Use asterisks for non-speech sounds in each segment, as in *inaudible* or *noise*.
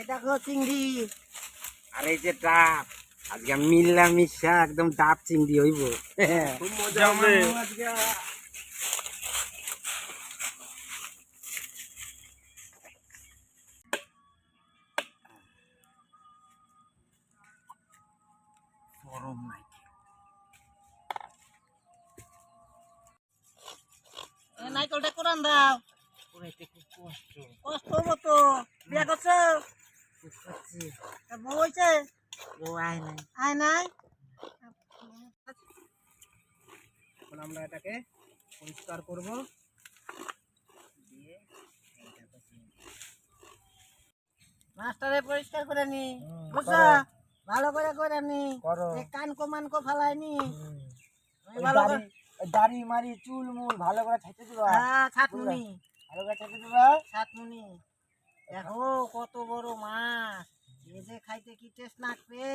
এই দেখো চিংড়ি। আর এই যে ডাব আজকে মিল্লা মিশা একদম ডাব চিংড়ি হইব। খুব মজা হবে। গরম নাই। নাইকলটা কোরআন দাও। কষ্ট। কষ্ট হব তো। বিয়া করছ? বউ হয়েছে ও আয় নাই। আয় নাই? এখন আমরা এটাকে পরিষ্কার করব। দিয়ে মাস্টারে পরিষ্কার করে নি বুঝছ? ভালো করে করে নি মানকো ফালাইনি ওই ভালো করে দাড়ি- মারি চুল মুল ভালো করে ছেঁচে দিবা। হ্যাঁ ছাতমুনি ভালো করে ছেঁচে দিবা। দেখো কত বড় মাছ। যে খাইতে কি টেস্ট লাগবে?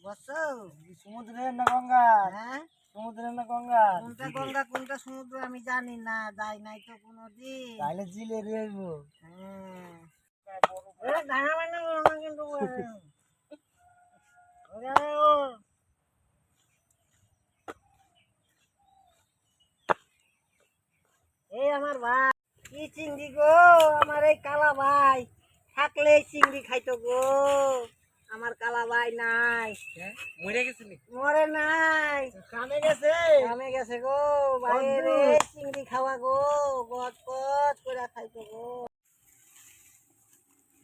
বুঝছ সমুদ্রের না গঙ্গা হ্যাঁ? সমুদ্রের না গঙ্গা কোনটা গঙ্গা কোনটা সমুদ্র আমি জানি না যাই নাই তো কোনোদিন। তাহলে জিলে রইবো হ্যাঁ। দাঁড়া বানা কিন্তু এই আমার ভাই। কি চিংড়ি গো? আমার এই কালা ভাই থাকলে চিংড়ি খাইতো গো। আমার কালা ভাই নাই মরে গেছিলি মরে নাই। কামে গেছে? কামে গেছে গো। বাইরে চিংড়ি খাওয়া গো। গদ গদ করে খাইতো গো।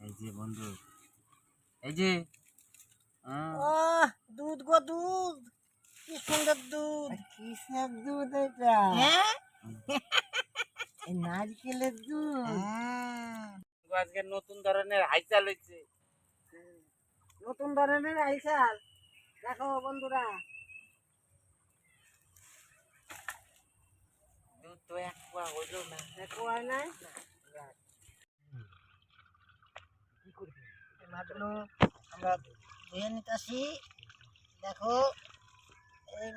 এই যে বন্ধু এই যে দুধ গো দুধ। কি সুন্দর দুধ। কিসের দুধ এটা। হ্যাঁ? এই নারকেলের দুধ। আজকে নতুন ধরনের হাইচাল হয়েছে নতুন ধরনের আইসাল দেখো বন্ধুরা। দুধ তো এক পোয়া হইল না। দেখো আর নাই? কি করবি? মাছগুলো আমরা ধুয়ে নিতেছি। দেখো।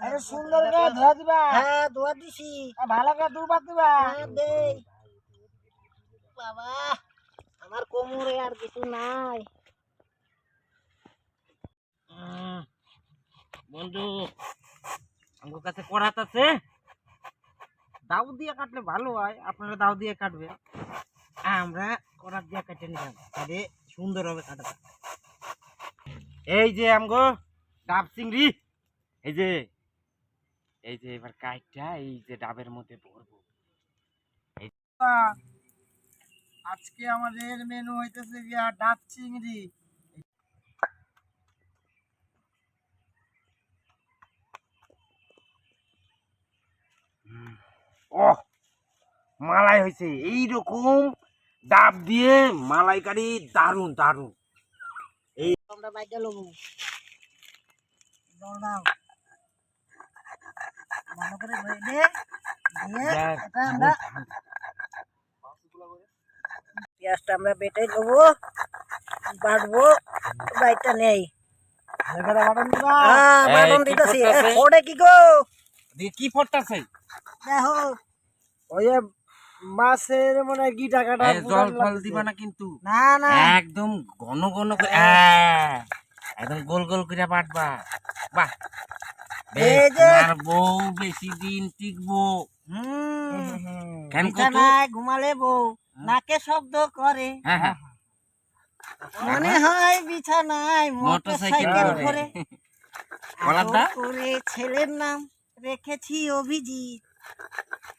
আরে সুন্দর। করে ধোয়া দিবা। হ্যাঁ ধোয়া দিছি। আর ভালো করে দুবার দিবা। হ্যাঁ, দেই। বাবা আমার কোমরে আর কিছু নাই। বন্ধু আমার কাছে করাত আছে? দাও দিয়ে কাটলে ভালো হয় আপনারা দাউ দিয়ে কাটবে। আমরা করাত দিয়ে কেটে নিলাম তাহলে সুন্দর হবে কাটাটা। এই যে আমগো ডাব চিংড়ি এই যে এই যে এবার কাইটটা এই যে ডাবের মধ্যে ভরবো। আজকে আমাদের মেনু হইতেছে গিয়া ডাব চিংড়ি। ও মালাই হয়েছে এইরকম ডাব দিয়ে মালাইকারি দারুণ দারুণ আমরা বাইকে লবো। জল দাও ভালো করে দিয়ে এটা আমরা পেঁয়াজটা আমরা বেটে নেব বাটবো বাইটা নেই। হ্যাঁ বাটন কি দিতেছি? ওটা কি গো? কি পড়তাছে? দেখো। ওই মাছের মানে গিটা কাটা জল ফল দিবা না কিন্তু। না না। একদম ঘন ঘন হ্যাঁ, একদম গোল গোল করে বাটবা। বাহ। বউ বেশি দিন টিকবো। ঘুমালে বউ নাকে শব্দ করে। হ্যাঁ হ্যাঁ। মনে হয় বিছানায় মোটরসাইকেল করে ছেলের নাম রেখেছি অভিজিৎ।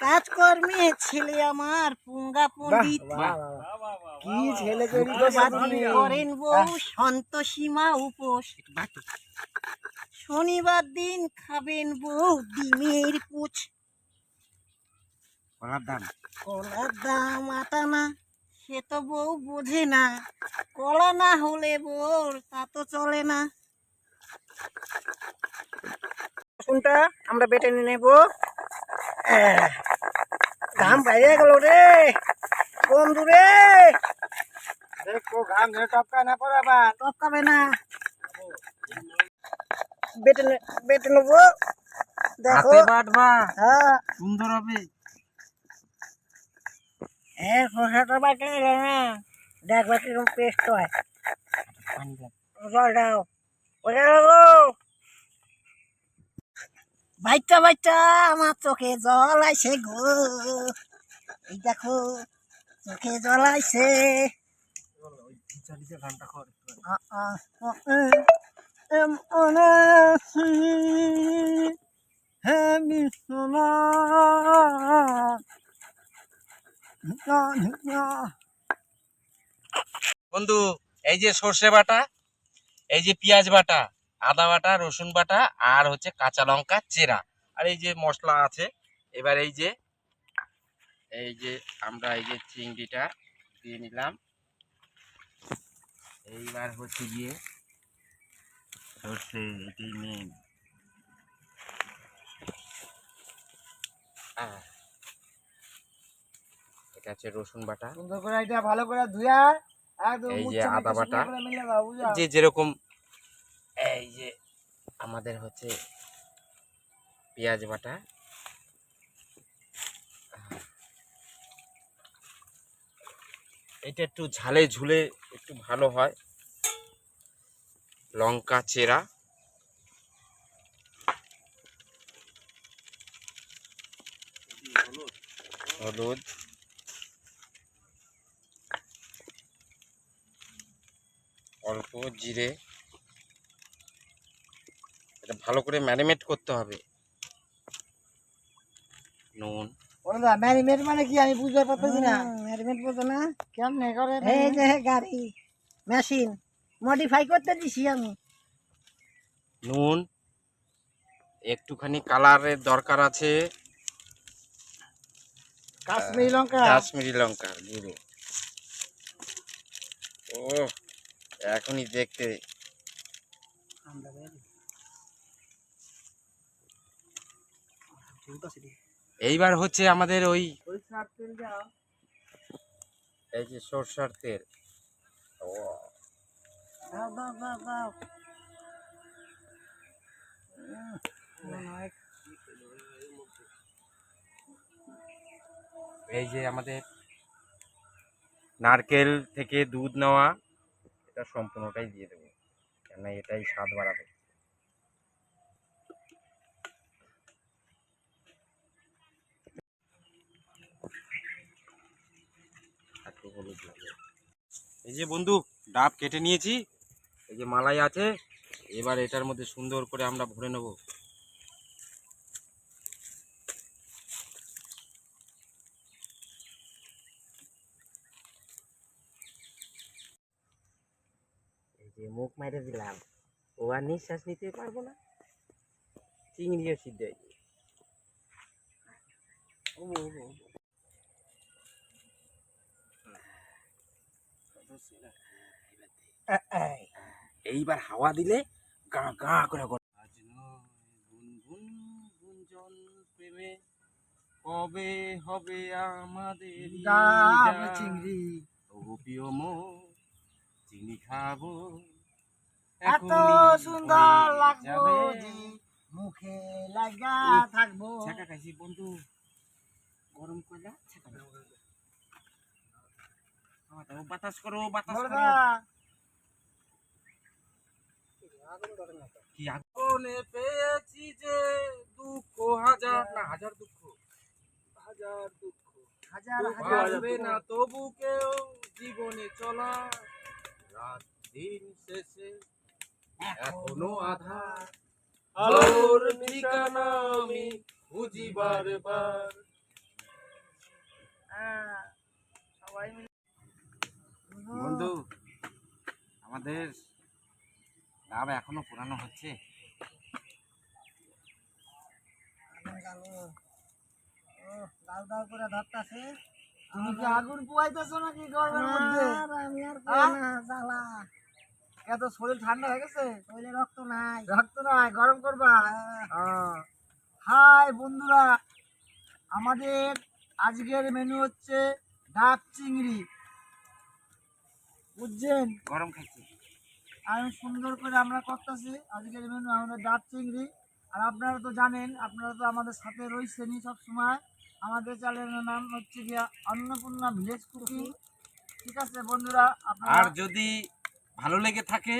কাজকর্মে ছেলে আমার পুঙ্গা পণ্ডিত। কি ছেলে করেন বউ সন্তোষীমা উপোস। শনিবার দিন খাবেন বউ ডিমের পুচ। বলার দাম কলার দাম আটা না সে তো বউ বোঝে না। কলা না হলে বউর তা তো চলে না। রসুনটা আমরা বেটে নিয়ে নেব। ঘাম বাইরে গেল রে। বন্ধু রে। দেখো ঘাম ধরে টপকা না পড়ে আবার। টপকাবে না। বেটে বেটে নেব। দেখো। হাতে বাটবা হ্যাঁ। সুন্দর হবে। হ্যাঁ খোসাটা বাটলে না। দেখবে কীরকম পেস্ট হয়। জল দাও। বাইটা বাইটা আমার চোখে জল আইছে গো এই দেখো চোখে জল আইছে ওই নিচা নিচা গানটা কর একটু। আ, আ, আ, এ, এম, অনে, সি, হে বিশ্বনা না, না। বন্ধু এই যে সর্ষে বাটা এই যে পেঁয়াজ বাটা, আদা বাটা, রসুন বাটা আর হচ্ছে কাঁচা লঙ্কা চেরা। আর এই যে মশলা আছে, এবার এই যে এই যে আমরা এই যে চিংড়িটা দিয়ে নিলাম। এইবার হচ্ছে গিয়ে সর্ষে এটাই মেন এটা হচ্ছে রসুন বাটা। সুন্দর করে এটা ভালো করে ধুয়া এই যে আদা বাটা। যে যেরকম এই যে আমাদের হচ্ছে পেঁয়াজ বাটা। এটা একটু ঝালে ঝুলে একটু ভালো হয়। লঙ্কা চেরা। হলুদ। অল্প জিরে এটা ভালো করে ম্যারিনেট করতে হবে। নুন। বন্ধুরা ম্যারিনেট মানে কি? আমি বুঝতে পারতেছি না। ম্যারিনেট বোঝো না। কেমনে করে এই যে গাড়ি মেশিন মডিফাই করতে দিছি আমি। নুন। একটুখানি কালারের দরকার আছে। কাশ্মীরি লঙ্কা। কাশ্মীরি লঙ্কা গুঁড়ো। ও এখনই দেখতে এইবার হচ্ছে আমাদের ওই এই যে সরষার তেল। এই যে আমাদের নারকেল থেকে দুধ নেওয়া। এটা সম্পূর্ণটাই দিয়ে দেবো। কেন এটাই স্বাদ বাড়াবে। এই যে বন্ধু, ডাব কেটে নিয়েছি। এই যে মালাই আছে, এবার এটার মধ্যে সুন্দর করে আমরা ভরে নেব এই মেরে দিলাম। ও আর নিঃশ্বাস নিতে পারব না। চিংড়িও সিদ্ধ হয়ে। ও, ও, ও, ও। এইবার হাওয়া দিলে গা গা করে প্রেমে। কবে হবে আমাদের চিংড়ি। তবু প্রিয় মো চিনি খাব। এত সুন্দর লাগবো মুখে লাগা থাকব। ছাকা খাইছি বন্ধু। গরম ছাকা দাও। বাতাস করো বাতাস করো। কি আগুনে? পেয়েছি যে দুঃখ হাজার না হাজার দুঃখ। হাজার দুঃখ। হাজার হাজার না তবু কেউ জীবনে চলা রাত দিন শেষে। এখনও আধার। আলোর ঠিকানা আমি খুঁজি বারবার সবাই মিলে বন্ধু আমাদের ডাব এখনও পুরানো হচ্ছে। দাও দাও করে ধরতাছে। তুমি কি আগুন পোয়াইতেছো নাকি গরমের মধ্যে? আর আমি আর জ্বালা। এত শরীর ঠান্ডা হয়ে গেছে? শরীরে রক্ত নাই। রক্ত নাই গরম করবা? হাই বন্ধুরা আমাদের আজকের মেনু হচ্ছে ডাব চিংড়ি। বুঝছেন? গরম খাচ্ছি আমি সুন্দর করে আমরা করতেছি আজকের মেনু আমাদের ডাব চিংড়ি। আর আপনারা তো জানেন আপনারা তো আমাদের সাথে রয়েছেনই সব সময় আমাদের চ্যানেলের নাম হচ্ছে গিয়া অন্নপূর্ণা ভিলেজ কুকিং ঠিক আছে বন্ধুরা আর যদি ভালো লেগে থাকে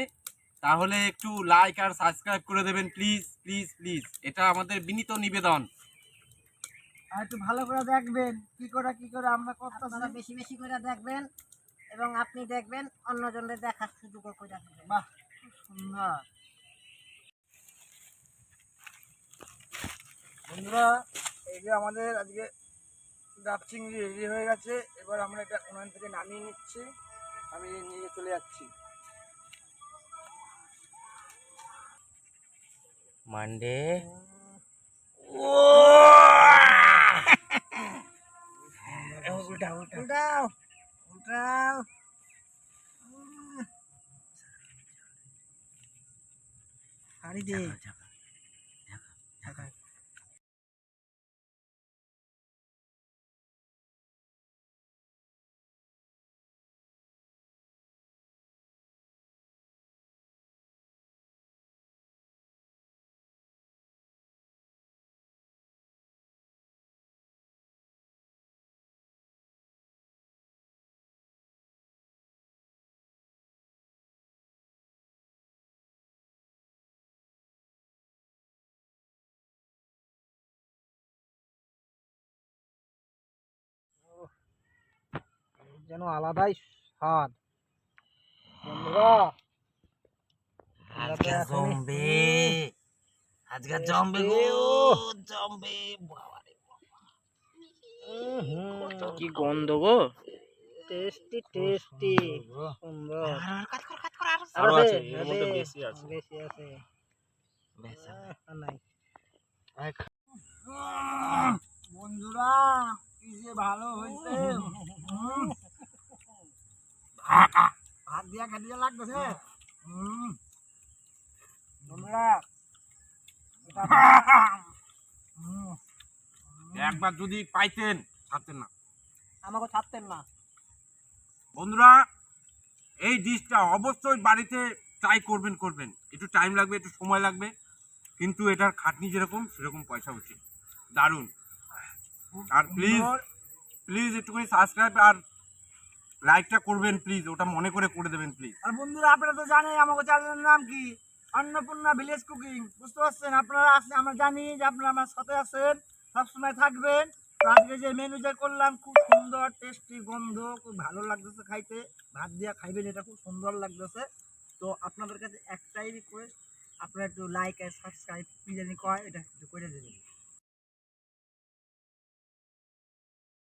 তাহলে একটু লাইক আর সাবস্ক্রাইব করে দেবেন প্লিজ প্লিজ প্লিজ এটা আমাদের বিনীত নিবেদন। আর একটু ভালো করে দেখবেন কি করে কি করে আমরা আপনারা বেশি বেশি করে দেখবেন এবং আপনি দেখবেন অন্যজনের দেখার সুযোগ করে দেবেন। বাহ সুন্দর। বন্ধুরা এই যে আমাদের আজকে ডাব চিংড়ি রেডি হয়ে গেছে এবার আমরা এটা ওখান থেকে নামিয়ে নিচ্ছি আমি নিয়ে চলে যাচ্ছি। mande. Wah. *laughs* Oh, udah. Udah udah. Udah. Hari deh যেন আলাদাই স্বাদ। বন্ধুরা আজকে জমবে। আজকে জমবে গো জমবে। বাবারে কি গন্ধ গো। Tasty tasty. সুন্দর। আরও আছে, আছে, এর মধ্যে বেশি আছে। বেশি আছে। বেশ, নাই। বন্ধুরা কি যে ভালো হয়েছে। ভাত দিয়া খেতে লাগতেছে। বন্ধুরা একবার যদি পাইতেন ছাড়তেন না। আমাকে ছাড়তেন না। বন্ধুরা এই ডিশটা অবশ্যই বাড়িতে ট্রাই করবেন করবেন। একটু টাইম লাগবে একটু সময় লাগবে। কিন্তু এটার খাটনি যেরকম সেরকম পয়সা উচিত। দারুণ। আর প্লিজ প্লিজ একটুখানি সাবস্ক্রাইব আর লাইকটা করবেন প্লিজ ওটা মনে করে করে দেবেন প্লিজ আর বন্ধুরা, আপনারা তো জানেন, আমাকে চ্যানেলের নাম কি? অন্নপূর্ণা ভিলেজ কুকিং বুঝতে পারছেন? আপনারা আসলে, আমরা জানি যে আপনারা আমার সাথে আছেন, সবসময় থাকবেন। আজকে যে মেনু যে করলাম, খুব সুন্দর টেস্টি গন্ধ, খুব ভালো লাগতেছে খাইতে। ভাত দিয়া খাইবেন, এটা খুব সুন্দর লাগতেছে। তো আপনাদের কাছে একটাই রিকোয়েস্ট আপনারা একটু লাইক আর সাবস্ক্রাইব কি জানি কয়, এটা একটু করে দেবেন।